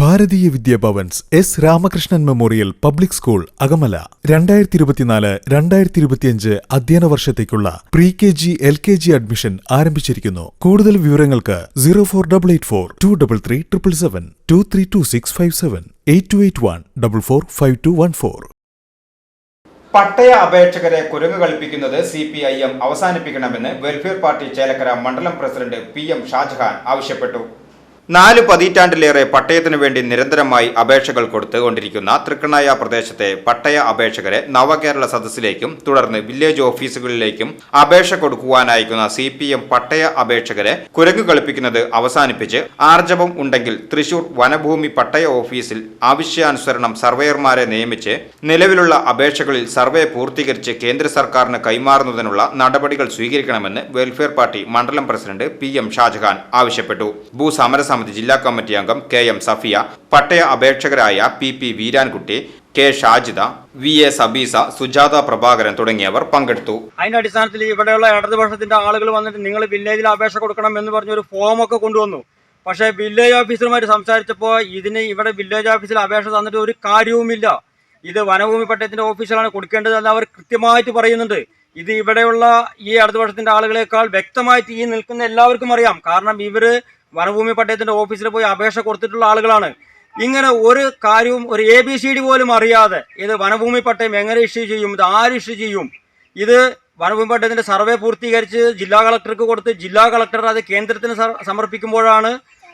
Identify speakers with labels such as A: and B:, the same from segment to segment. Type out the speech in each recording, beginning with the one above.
A: Bharatiya Vidya Bhavan's S Ramakrishnan memorial public school Akamala. രണ്ടായിരത്തി ഇരുപത്തിനാല് രണ്ടായിരത്തി ഇരുപത്തിയഞ്ച് അധ്യയന വർഷത്തേക്കുള്ള pre K G L K G admission ആരംഭിച്ചിരിക്കുന്നു. കൂടുതൽ വിവരങ്ങൾക്ക് zero four double eight four two double three triple seven two three two six five seven eight two eight one double four five two one four
B: പട്ടയ അപേക്ഷകരെ കുരങ്ങ് കളിപ്പിക്കുന്നത് C P I M അവസാനിപ്പിക്കണമെന്ന് welfare party Chelakkara മണ്ഡലം president P M Shah Jahan ആവശ്യപ്പെട്ടു. നാല് പതിറ്റാണ്ടിലേറെ പട്ടയത്തിനു വേണ്ടി നിരന്തരമായി അപേക്ഷകൾ കൊടുത്തുകൊണ്ടിരിക്കുന്ന തൃക്കണ്ണായ പ്രദേശത്തെ പട്ടയ അപേക്ഷകരെ നവകേരള സദസ്സിലേക്കും തുടർന്ന് വില്ലേജ് ഓഫീസുകളിലേക്കും അപേക്ഷ കൊടുക്കുവാനയക്കുന്ന സി പി എം പട്ടയ അപേക്ഷകരെ കുരങ്ങു കളിപ്പിക്കുന്നത് അവസാനിപ്പിച്ച് ആർജവം ഉണ്ടെങ്കിൽ തൃശൂർ വനഭൂമി പട്ടയ ഓഫീസിൽ ആവശ്യാനുസരണം സർവേയർമാരെ നിയമിച്ച് നിലവിലുള്ള അപേക്ഷകളിൽ സർവേ പൂർത്തീകരിച്ച് കേന്ദ്ര സർക്കാരിന് കൈമാറുന്നതിനുള്ള നടപടികൾ സ്വീകരിക്കണമെന്ന് വെൽഫെയർ പാർട്ടി മണ്ഡലം പ്രസിഡന്റ് പി എം ഷാജഹാൻ ആവശ്യപ്പെട്ടു. ഭൂസമരസമിതി ജില്ലാ കമ്മിറ്റി അംഗം കെ എം സഫിയ പട്ടയ അപേക്ഷകരായ P P Veerankutty K Shajida V A Sabeesa Sujatha Prabhakaran തുടങ്ങിയവർ പങ്കെടുത്തു.
C: അതിന്റെ അടിസ്ഥാനത്തിൽ ഇവിടെയുള്ള ഇടതുപക്ഷത്തിന്റെ ആളുകൾ വന്നിട്ട് നിങ്ങൾ വില്ലേജിൽ അപേക്ഷ കൊടുക്കണം എന്ന് പറഞ്ഞ ഒരു ഫോമൊക്കെ കൊണ്ടുവന്നു. പക്ഷേ വില്ലേജ് ഓഫീസറുമായിട്ട് സംസാരിച്ചപ്പോൾ ഇതിന് ഇവിടെ വില്ലേജ് ഓഫീസിൽ അപേക്ഷ തന്നിട്ട് ഒരു കാര്യവുമില്ല. ഇത് വനഭൂമി പട്ടയത്തിന്റെ ഓഫീസിലാണ് കൊടുക്കേണ്ടതെന്ന് അവർ കൃത്യമായിട്ട് പറയുന്നുണ്ട്. ഇത് ഇവിടെയുള്ള ഈ ഇടതുപക്ഷത്തിന്റെ ആളുകളെക്കാൾ വ്യക്തമായിട്ട് ഈ നിൽക്കുന്ന എല്ലാവർക്കും അറിയാം. കാരണം ഇവർ വനഭൂമി പട്ടയത്തിന്റെ ഓഫീസിൽ പോയി അപേക്ഷ കൊടുത്തിട്ടുള്ള ആളുകളാണ്. ഇങ്ങനെ ഒരു കാര്യവും ഒരു എ ബി സി ഡി പോലും അറിയാതെ ഇത് വനഭൂമി പട്ടയം എങ്ങനെ ഇഷ്യൂ ചെയ്യും ഇത് ആര് ഇഷ്യൂ ചെയ്യും? ഇത് വനഭൂമി പട്ടയത്തിന്റെ സർവേ പൂർത്തീകരിച്ച് ജില്ലാ കളക്ടർക്ക് കൊടുത്ത് ജില്ലാ കളക്ടർ അത് കേന്ദ്രത്തിന് സമർപ്പിക്കുമ്പോഴാണ്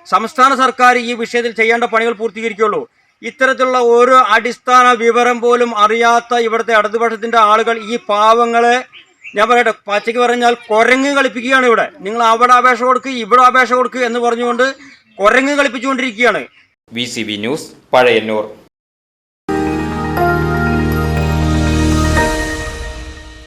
C: സംസ്ഥാന സർക്കാർ ഈ വിഷയത്തിൽ ചെയ്യേണ്ട പണികൾ പൂർത്തീകരിക്കുള്ളൂ ഇത്തരത്തിലുള്ള ഒരു അടിസ്ഥാന വിവരം പോലും അറിയാത്ത ഇവിടുത്തെ ഇടതുപക്ഷത്തിന്റെ ആളുകൾ ഈ പാവങ്ങളെ ഞാൻ പറയട്ടെ പച്ചയ്ക്ക് പറഞ്ഞാൽ കുരങ്ങ് കളിപ്പിക്കുകയാണ് ഇവിടെ. നിങ്ങൾ അവിടെ അപേക്ഷ കൊടുക്കുക ഇവിടെ അപേക്ഷ കൊടുക്കുക എന്ന് പറഞ്ഞുകൊണ്ട് കുരങ്ങ് കളിപ്പിച്ചുകൊണ്ടിരിക്കുകയാണ്.
B: V news Pazhayannur.